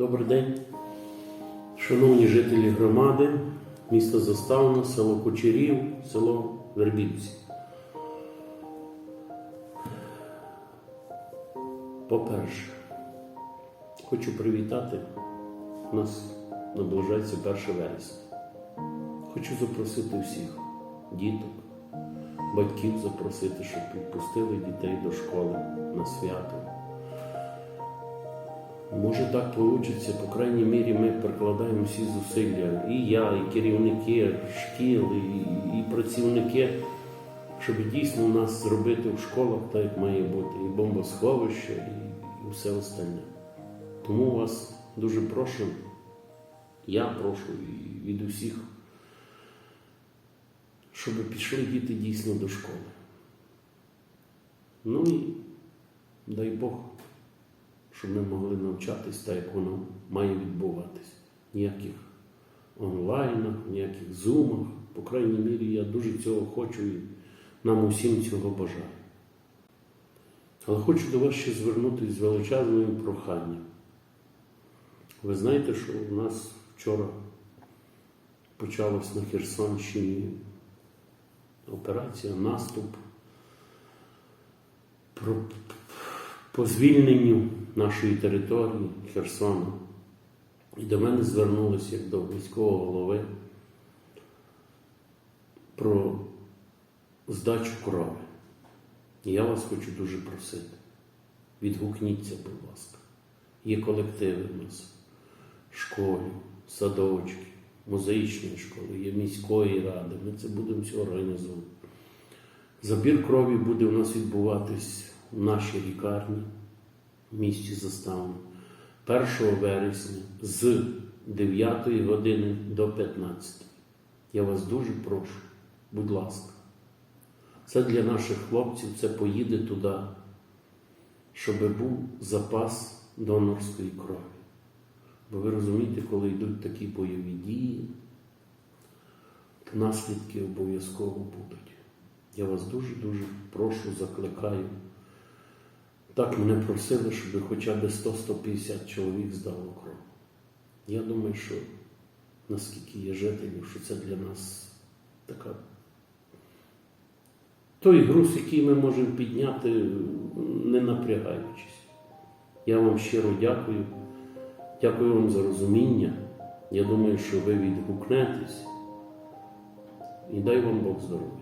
Добрий день, шановні жителі громади, місто Заставно, село Кочерів, село Вербівці. По-перше, хочу привітати. У нас наближається 1 вересня. Хочу запросити всіх діток, батьків запросити, щоб відпустили дітей до школи на свято. Може так вийде, по крайній мірі ми прикладаємо всі зусилля, і я, і керівники шкіл, і, і працівники, щоб дійсно нас зробити в школах так, як має бути, і бомбосховище, і, і все остальне. Тому вас дуже прошу, я прошу від усіх, щоб пішли діти дійсно до школи. Ну і дай Бог щоб ми могли навчатись так, як воно має відбуватись. Ніяких онлайнах, ніяких зумах. По крайній мірі, я дуже цього хочу і нам усім цього бажаю. Але хочу до вас ще звернутися з величезним проханням. Ви знаєте, що у нас вчора почалась на Херсонщині операція, наступ по звільненню нашої території Херсона. І до мене звернулися як до міського голови про здачу крови. І я вас хочу дуже просити. Відгукніться, будь ласка. Є колективи в нас, школі, садочки, музичні школи, є міської ради. Ми це будемо все організовувати. Забір крові буде у нас відбуватись в нашій лікарні в місті Заставно 1 вересня з 9 години до 15. Я вас дуже прошу, будь ласка. Це для наших хлопців, це поїде туди, щоб був запас донорської крові. Бо ви розумієте, коли йдуть такі бойові дії, наслідки обов'язково будуть. Я вас дуже-дуже прошу, закликаю. Так мене просили, щоб хоча б 100-150 чоловік здало кров. Я думаю, що наскільки є жителів, що це для нас така. Той груз, який ми можемо підняти, не напрягаючись. Я вам щиро дякую. Дякую вам за розуміння. Я думаю, що ви відгукнетесь. І дай вам Бог здоров'я.